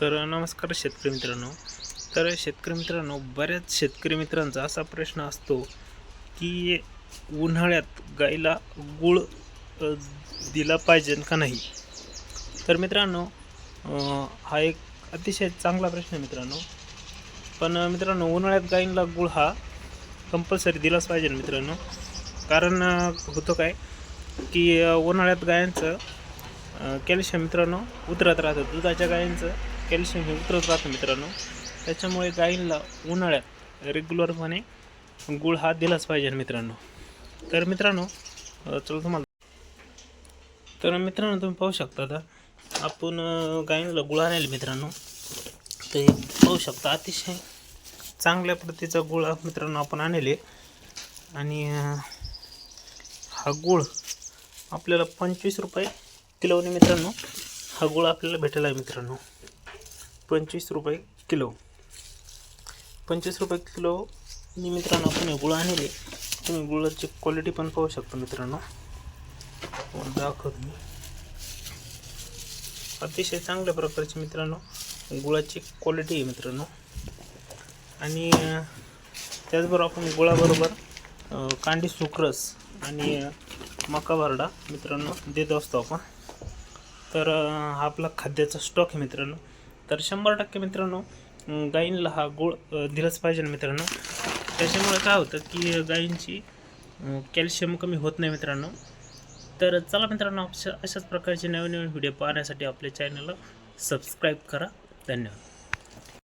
तर नमस्कार शेतकरी मित्रांनो. तर शेतकरी मित्रांनो बऱ्याच शेतकरी मित्रांचा असा प्रश्न असतो की उन्हाळ्यात गाईला गुळ दिला पाहिजे का नाही? तर मित्रांनो हा एक अतिशय चांगला प्रश्न आहे मित्रांनो. पण मित्रांनो उन्हाळ्यात गाईंना गुळ हा कंपल्सरी दिलाच पाहिजे मित्रांनो. कारण होतं काय की उन्हाळ्यात गायांचं कॅल्शियम मित्रांनो उतरत राहतं. दुधाच्या गायींचं कॅल्शियम हे उतरत राहतं मित्रांनो. त्याच्यामुळे गायींना उन्हाळ्यात रेग्युलरपणे गुळ हा दिलाच पाहिजे मित्रांनो. तर मित्रांनो चल तुम्हाला तर मित्रांनो तुम्ही पाहू शकता आता आपण अ, गायींना गुळ आणायला मित्रांनो. ते पाहू शकता अतिशय चांगल्या प्रतीचा गुळ मित्रांनो आपण आणले आणि हा गुळ आपल्याला पंचवीस रुपये किलोने मित्रांनो हा गुळ आपल्याला भेटेल आहे मित्रांनो. पंचवीस रुपये किलो. पंचवीस रुपये किलो मी मित्रांनो आपण गुळ आणले. तुम्ही गुळाची क्वालिटी पण पाहू शकता मित्रांनो. दाखवतो मी. अतिशय चांगल्या प्रकारची मित्रांनो गुळाची क्वालिटी आहे मित्रांनो. आणि त्याचबरोबर आपण गुळाबरोबर कांडी सुक्रस आणि मका भरडा मित्रांनो देत असतो आपण. तर हा आपला खाद्याचा स्टॉक आहे मित्रांनो. तर शंभर टक्के मित्रांनो गायींला हा गोळ अं, दिलाच पाहिजे मित्रांनो. त्याच्यामुळे काय होतं की गाईंची कॅल्शियम कमी होत नाही मित्रांनो. तर चला मित्रांनो अशा अशाच प्रकारचे नवीन नवीन व्हिडिओ पाहण्यासाठी आपल्या चॅनलला सबस्क्राईब करा. धन्यवाद.